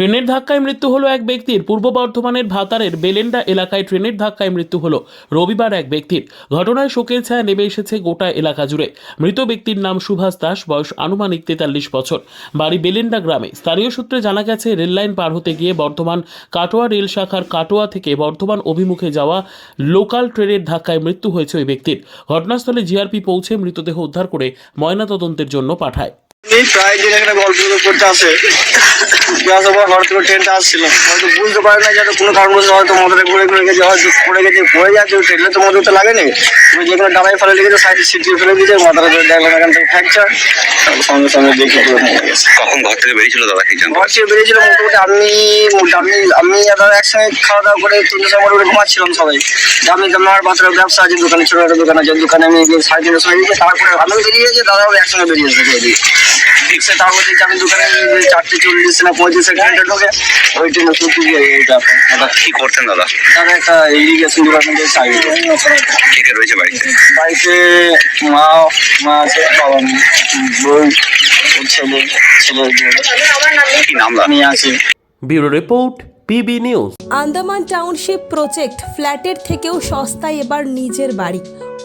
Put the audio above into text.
ট্রেনের ধাক্কায় মৃত্যু হলো এক ব্যক্তির। পূর্ব বর্ধমানের ভাতারের বেলেন্ডা এলাকায় ট্রেনের ধাক্কায় মৃত্যু হলো। রবিবার এক ব্যক্তির। ঘটনায় শোকের ছায়া নেমে এসেছে গোটা এলাকা জুড়ে। মৃত ব্যক্তির নাম সুভাষ দাস, বয়স আনুমানিক তেতাল্লিশ বছর। বাড়ি বেলেন্ডা গ্রামে। স্থানীয় সূত্রে জানা গেছে রেললাইন পার হতে গিয়ে বর্ধমান কাটোয়া রেল শাখার কাটোয়া থেকে বর্ধমান অভিমুখে যাওয়া লোকাল ট্রেনের ধাক্কায় মৃত্যু হয়েছে ওই ব্যক্তির। ঘটনাস্থলে জিআরপি পৌঁছে মৃতদেহ উদ্ধার করে ময়নাতদন্তের জন্য পাঠায়। প্রায় দিন এখানে গল্প করতে আসে। আসার পর হঠাৎ করে ট্রেনটা আসছিল। হয়তো বুঝতে পারে না যে কোনো কারণ বলতে হয়তো মধ্যে ঘুরে ঘুরে গেছে হয়তো পড়ে গেছে পড়ে যাচ্ছে ট্রেনে তো মধ্যে তো লাগেনি। ওই যেখানে ডালাই ফেলে লেগেছে সাইডে সিটিয়ে ফেলে দিয়েছে মাথাটা ধরে দেখলাম এখান থেকে ফ্র্যাকচার সঙ্গে সঙ্গে দেখি কখন ঘর থেকে বেরিয়েছিল দাদা কি ঘর থেকে বেরিয়েছিল মোটামুটি আমি আমি আমি দাদা একসঙ্গে খাওয়া দাওয়া করে তিনটে সময় করে ঘুমাচ্ছিলাম সবাই। আমি আমার বাচ্চার ব্যবসা আছে দোকানে ছোট একটা দোকান আছে দোকানে আমি সাড়ে তিনটের সময় তারপরে আমি বেরিয়ে গেছি দাদাও একসঙ্গে বেরিয়ে এসেছে ওইদিকে সে আমি দোকানে চারটে চল্লিশ না পঁয়ত্রিশ সেকেন্ডে ঢোকে ওই এইটা দাদা কি করতেন দাদা? তার একটা ইরিগেশন ডিপার্টমেন্টের সাইড কে কে রয়েছে বাড়িতে? বাড়িতে মা মা আছে বাবা ওর ছেলে ছেলে কি নাম দাদা? নিয়ে আছে। Bureau report PB news. Andaman township project ফ্ল্যাটের থেকেও সস্তায় এবার নিজের বাড়ি।